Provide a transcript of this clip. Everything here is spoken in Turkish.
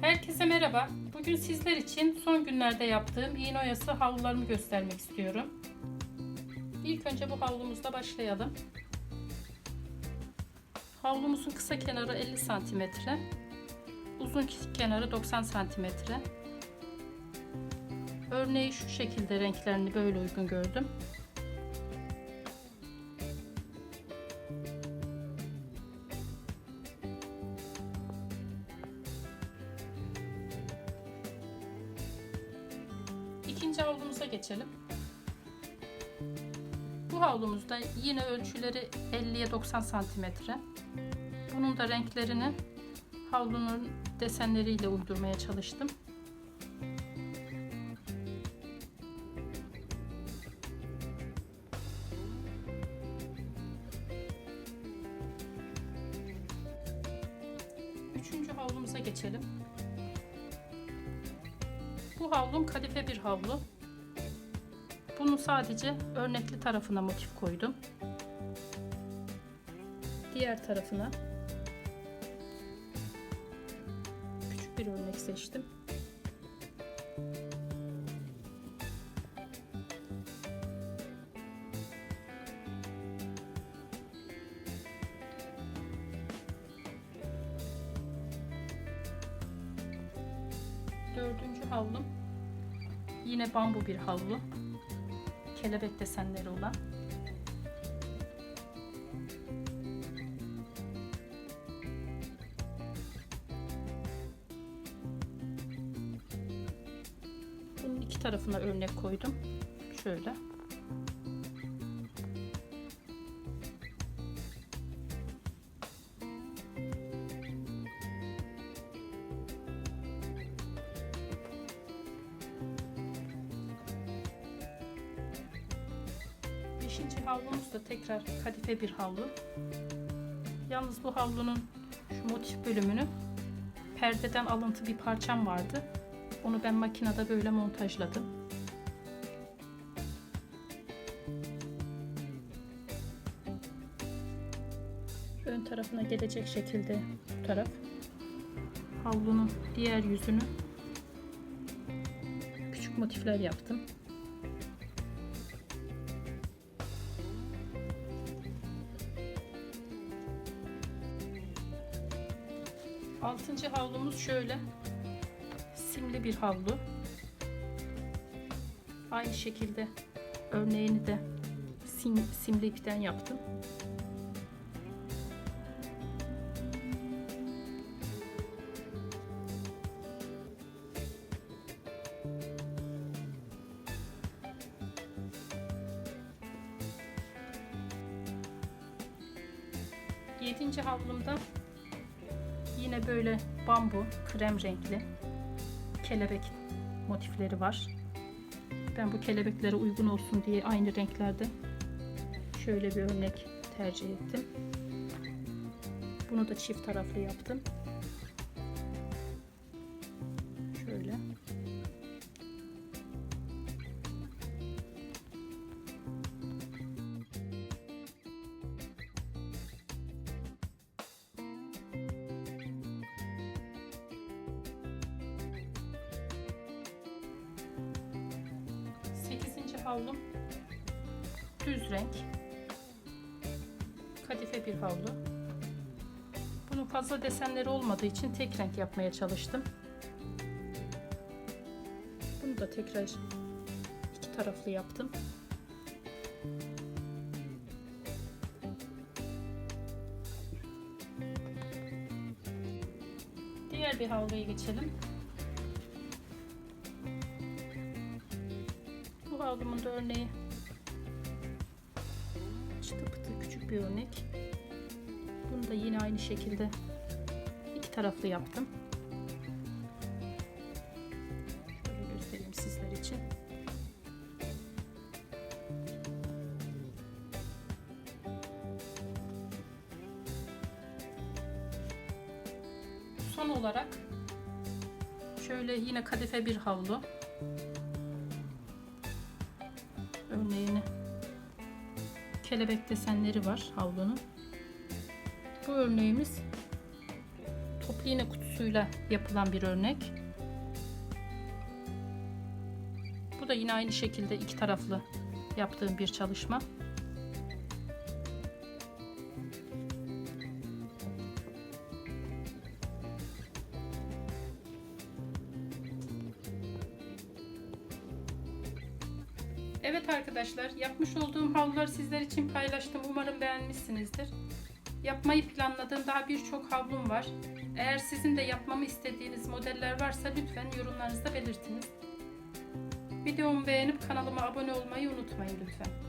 Herkese merhaba. Bugün sizler için son günlerde yaptığım iğne oyası havlularımı göstermek istiyorum. İlk önce bu havlumuzla başlayalım. Havlumuzun kısa kenarı 50 santimetre, uzun kenarı 90 santimetre. Örneği şu şekilde renklerini böyle uygun gördüm. İkinci havlumuza geçelim. Bu havlumuzda yine ölçüleri 50'ye 90 santimetre. Bunun da renklerini havlunun desenleriyle uydurmaya çalıştım. Üçüncü havlumuza geçelim. Bu havlum kadife bir havlu. Bunu sadece örnekli tarafına motif koydum. Diğer tarafına küçük bir örnek seçtim. Dördüncü havlum yine bambu bir havlu. Kelebek desenleri olan. Bunun iki tarafına örnek koydum. Şöyle. Beşinci havlumuz da tekrar kadife bir havlu. Yalnız bu havlunun şu motif bölümünü perdeden alıntı bir parçam vardı. Onu ben makinede böyle montajladım. Ön tarafına gelecek şekilde bu taraf. Havlunun diğer yüzünü küçük motifler yaptım. Altıncı havlumuz şöyle simli bir havlu. Aynı şekilde örneğini de sim, simli ipten yaptım. Yedinci havlumda Yine böyle bambu, krem renkli kelebek motifleri var. Ben bu kelebeklere uygun olsun diye aynı renklerde şöyle bir örnek tercih ettim. Bunu da çift taraflı yaptım. Şöyle. Havlum düz renk kadife bir havlu. Bunun fazla desenleri olmadığı için tek renk yapmaya çalıştım. Bunu da tekrar iki taraflı yaptım. Diğer bir havluya geçelim. Havlumun da örneği çıtı pıtı küçük bir örnek. Bunu da yine aynı şekilde iki taraflı yaptım. Şöyle göstereyim sizler için. Son olarak şöyle yine kadife bir havlu örneğini kelebek desenleri var havlunun. Bu örneğimiz toplu iğne kutusu kutusuyla yapılan bir örnek. Bu da yine aynı şekilde iki taraflı yaptığım bir çalışma. Evet arkadaşlar, yapmış olduğum havluları sizler için paylaştım. Umarım beğenmişsinizdir. Yapmayı planladığım daha birçok havlum var. Eğer sizin de yapmamı istediğiniz modeller varsa lütfen yorumlarınızda belirtiniz. Videomu beğenip kanalıma abone olmayı unutmayın lütfen.